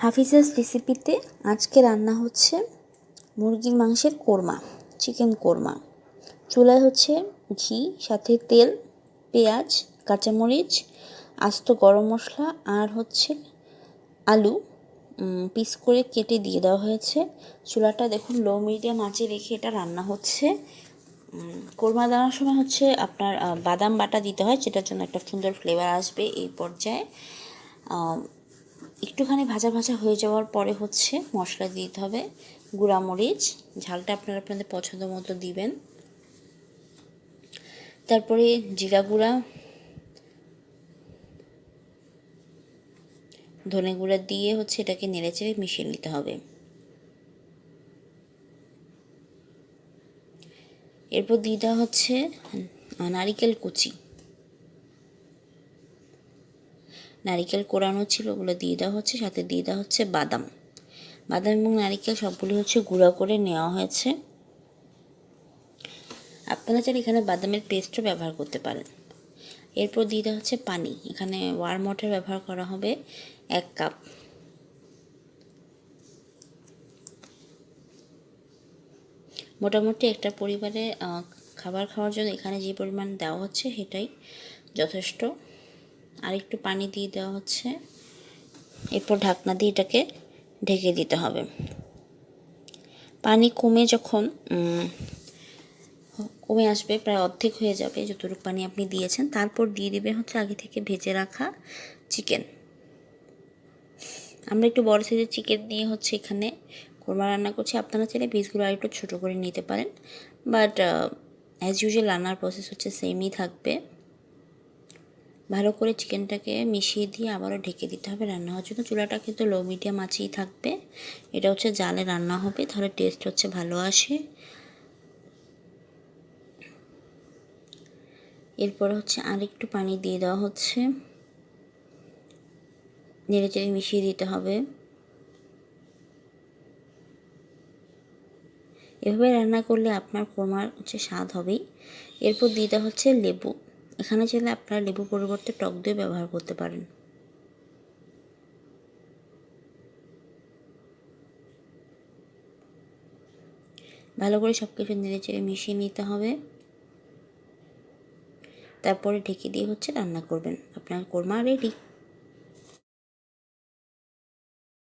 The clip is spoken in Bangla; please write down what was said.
হাফিজাস রেসিপিতে আজকে রান্না হচ্ছে মুরগির মাংসের কোরমা চিকেন কোরমা। চুলায় হচ্ছে ঘি, সাথে তেল, পেঁয়াজ, কাঁচামরিচ, আস্ত গরম মশলা আর হচ্ছে আলু পিস করে কেটে দিয়ে দেওয়া হয়েছে। চুলাটা দেখুন লো মিডিয়াম আঁচে রেখে এটা রান্না হচ্ছে। কোরমা দেওয়ার সময় হচ্ছে আপনার বাদাম বাটা দিতে হয়, যেটার জন্য একটা সুন্দর ফ্লেভার আসবে এই পর্যায়ে। একটুখানি ভাজা ভাজা হয়ে যাওয়ার পরে হচ্ছে মশলা দিতে হবে। গুঁড়া মরিচ, ঝালটা আপনারা আপনাদের পছন্দ মতো দিবেন। তারপরে জিরা গুঁড়া, ধনে গুঁড়া দিয়ে হচ্ছে এটাকে নেড়েচেড়ে মিশিয়ে নিতে হবে। এরপর দিয়ে দেওয়া হচ্ছে নারিকেল কুচি। নারিকেল কোরানো ছিল, ওগুলো দিয়ে দেওয়া হচ্ছে, সাথে দিয়ে দেওয়া হচ্ছে বাদাম। বাদাম এবং নারিকেল সবগুলি হচ্ছে গুঁড়া করে নেওয়া হয়েছে। আপনারা চাইলে এখানে বাদামের পেস্টও ব্যবহার করতে পারেন। এরপর দিয়ে দেওয়া হচ্ছে পানি। এখানে ওয়ার্ম ওয়াটার ব্যবহার করা হবে এক কাপ। মোটামুটি একটা পরিবারে খাবার খাওয়ার জন্য এখানে যে পরিমাণ দেওয়া হচ্ছে সেটাই যথেষ্ট। আর একটু পানি দিয়ে দেওয়া হচ্ছে। এরপর ঢাকনা দিয়ে এটাকে ঢেকে দিতে হবে। পানি কমে যখন কমে আসবে, প্রায় অর্ধেক হয়ে যাবে যতটুকু পানি আপনি দিয়েছেন। তারপর দিয়ে দেবে হচ্ছে আগে থেকে ভেজে রাখা চিকেন। আমরা একটু বড় সাইজের চিকেন দিয়ে হচ্ছে এখানে কোরমা রান্না করছি। আপনারা চাইলে পিসগুলো আর একটু ছোটো করে নিতে পারেন। বাট অ্যাজ ইউজুয়াল রান্নার প্রসেস হচ্ছে সেমই থাকবে। ভালো করে চিকেনটাকে মিশিয়ে দিয়ে আবারও ঢেকে দিতে হবে রান্না হওয়ার জন্য। চুলাটা কিন্তু লো মিডিয়াম আঁচেই থাকবে। এটা হচ্ছে জালে রান্না হবে, তাহলে টেস্ট হচ্ছে ভালো আসে। এরপর হচ্ছে আর একটু পানি দিয়ে দেওয়া হচ্ছে। নেড়ে চেড়ে মিশিয়ে দিতে হবে। এভাবে রান্না করলে আপনার কোরমার হচ্ছে স্বাদ হবেই। এরপর দিতে হচ্ছে লেবু। এখানে চাইলে আপনারা লেবু পরিবর্তে টক দই ব্যবহার করতে পারেন। ভালো করে সব কিছু নেড়ে চেড়ে মিশিয়ে নিতে হবে। তারপরে ঢেকে দিয়ে হচ্ছে রান্না করবেন। আপনার কোরমা রেডি।